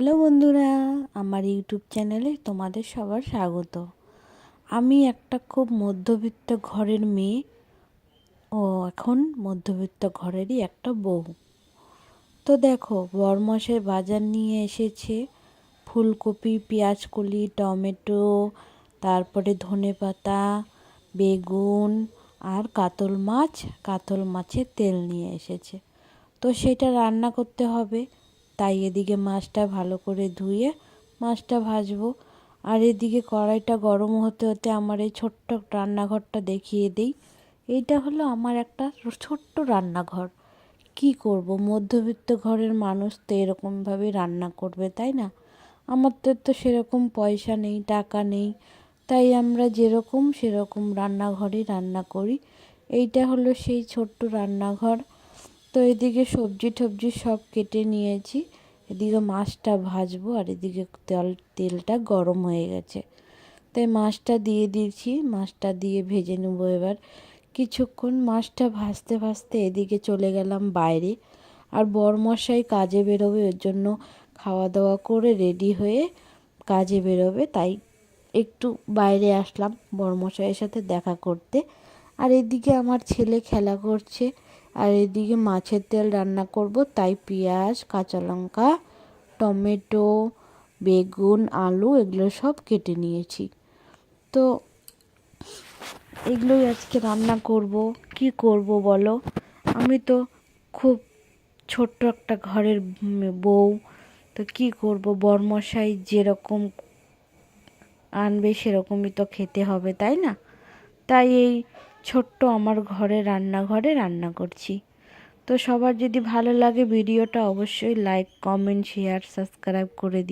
Hello বন্ধুরা, আমার YouTube চ্যানেলে তোমাদের সবার স্বাগত। আমি একটা খুব মধ্যবিত্ত ঘরের মেয়ে ও এখন মধ্যবিত্ত ঘরেরই একটা বউ। তো দেখো বরমাসে বাজার নিয়ে এসেছে। ফুলকপি, পেঁয়াজকলি, টমেটো, তারপরে ধনে পাতা বেগুন আর কাতল মাছ। কাতল মাছের তেল নিয়ে এসেছে। তো সেটা রান্না করতে হবে। তাই এদিকে মাছটা ভালো করে ধুয়ে মাছটা ভাজবো। আর এদিকে কড়াইটা গরম হতে হতে আমার এই ছোট্ট রান্নাঘরটা দেখিয়ে দিই। এইটা হলো আমার একটা ছোট্ট রান্নাঘর। কি করব? মধ্যবিত্ত ঘরের মানুষ তো এরকমভাবে রান্না করবে, তাই না? আমাদের তো সেরকম পয়সা নেই, টাকা নেই। তাই আমরা যেরকম সেরকম রান্নাঘরেই রান্না করি। এইটা হলো সেই ছোট্ট রান্নাঘর। তো এদিকে সবজি টবজি সব কেটে নিয়েছি। এদিকে মাছটা ভাজবো আর এদিকে তেল, তেলটা গরম হয়ে গেছে। তাই মাছটা দিয়ে দিয়েছি, মাছটা দিয়ে ভেজে নেব এবার। কিছুক্ষণ মাছটা ভাজতে ভাজতে এদিকে চলে গেলাম বাইরে। আর বরমশাই কাজে বেরোবে ওর জন্য খাওয়া দাওয়া করে রেডি হয়ে কাজে বেরোবে। তাই একটু বাইরে আসলাম বরমশাইয়ের সাথে দেখা করতে। আর এদিকে আমার ছেলে খেলা করছে। আর এদিকে মাছের তেল রান্না করব, তাই পেঁয়াজ, কাঁচা লঙ্কা, টমেটো, বেগুন, আলু এগুলো সব কেটে নিয়েছি। তো এগুলোই আজকে রান্না করব। কি করব বলো? আমি তো খুব ছোট্ট একটা ঘরের বউ, তো কি করব? বরমশাই যেরকম আনবে সেরকমই তো খেতে হবে, তাই না? তাই এই ছোট্ট আমার ঘরে রান্নাঘরে রান্না করছি। তো সবার যদি ভালো লাগে ভিডিওটা অবশ্যই লাইক কমেন্ট শেয়ার সাবস্ক্রাইব করে দিই